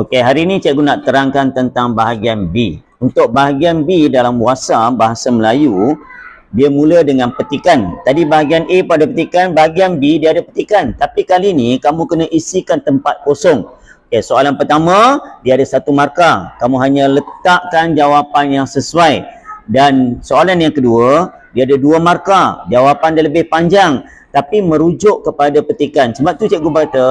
Okey, hari ini cikgu nak terangkan tentang bahagian B. Untuk bahagian B dalam wasa bahasa Melayu, dia mula dengan petikan. Tadi bahagian A pada petikan, bahagian B dia ada petikan. Tapi kali ni kamu kena isikan tempat kosong. Okey, soalan pertama, dia ada satu markah. Kamu hanya letakkan jawapan yang sesuai. Dan soalan yang kedua, dia ada dua markah. Jawapan dia lebih panjang tapi merujuk kepada petikan. Sebab tu cikgu kata,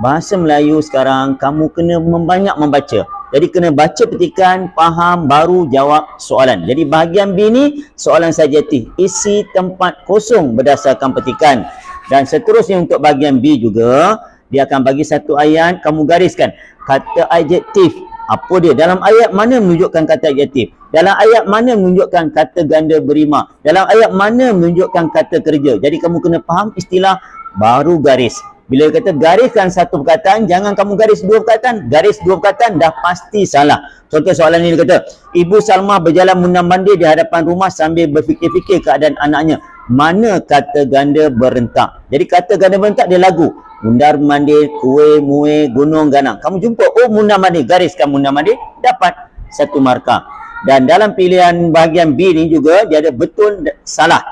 bahasa Melayu sekarang kamu kena membanyak membaca. Jadi kena baca petikan, faham, baru jawab soalan. Jadi bahagian B ni soalan sajatif. Isi tempat kosong berdasarkan petikan. Dan seterusnya untuk bahagian B juga, dia akan bagi satu ayat, kamu gariskan. Kata adjektif. Apa dia? Dalam ayat mana menunjukkan kata adjektif? Dalam ayat mana menunjukkan kata ganda berima? Dalam ayat mana menunjukkan kata kerja? Jadi kamu kena faham istilah baru garis. Bila dia kata gariskan satu perkataan, jangan kamu garis dua perkataan. Garis dua perkataan dah pasti salah. Contoh soalan ini dia kata, Ibu Salma berjalan mundang mandir di hadapan rumah sambil berfikir-fikir keadaan anaknya. Mana kata ganda berentak? Jadi kata ganda berentak dia lagu. Mundar mandir, kue, mue, gunung, ganang. Kamu jumpa, oh mundar mandir. Gariskan mundar mandir, dapat satu markah. Dan dalam pilihan bahagian B ni juga, dia ada betul, salah.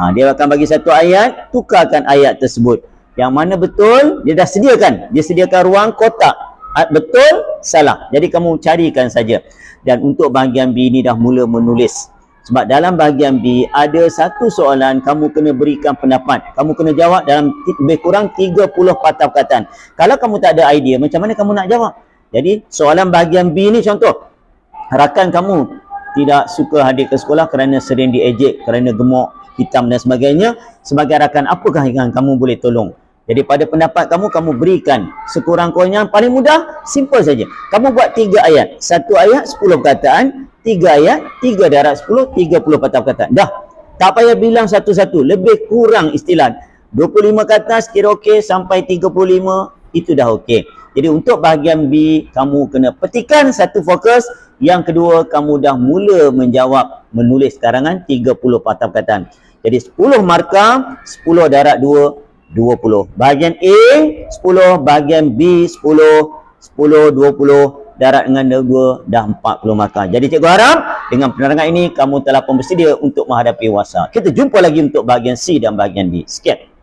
Ha, dia akan bagi satu ayat, tukarkan ayat tersebut. Yang mana betul, dia dah sediakan. Dia sediakan ruang kotak. Betul, salah. Jadi kamu carikan saja. Dan untuk bahagian B ni dah mula menulis. Sebab dalam bahagian B, ada satu soalan kamu kena berikan pendapat. Kamu kena jawab dalam lebih kurang 30 patah perkataan. Kalau kamu tak ada idea, macam mana kamu nak jawab? Jadi soalan bahagian B ni contoh. Rakan kamu tidak suka hadir ke sekolah kerana sering diejek, kerana gemuk, hitam dan sebagainya. Sebagai rakan, apakah yang kamu boleh tolong? Jadi pada pendapat kamu, kamu berikan sekurang-kurangnya paling mudah, simple saja. Kamu buat tiga ayat. Satu ayat, sepuluh perkataan. Tiga ayat, tiga darat sepuluh, tiga puluh patah perkataan. Dah. Tak payah bilang satu-satu. Lebih kurang istilah. 25 kata sekira okey sampai 35, itu dah okey. Jadi untuk bahagian B, kamu kena petikan satu fokus. Yang kedua, kamu dah mula menjawab, menulis karangan 30 patah perkataan. Jadi 10 markah, 10 darat 2, 20. Bahagian A 10, bahagian B 10, 10, 20, darat dengan 2 dah 40 markah. Jadi cikgu harap dengan penerangan ini kamu telah pun bersedia untuk menghadapi wasa. Kita jumpa lagi untuk bahagian C dan bahagian D. Sekian.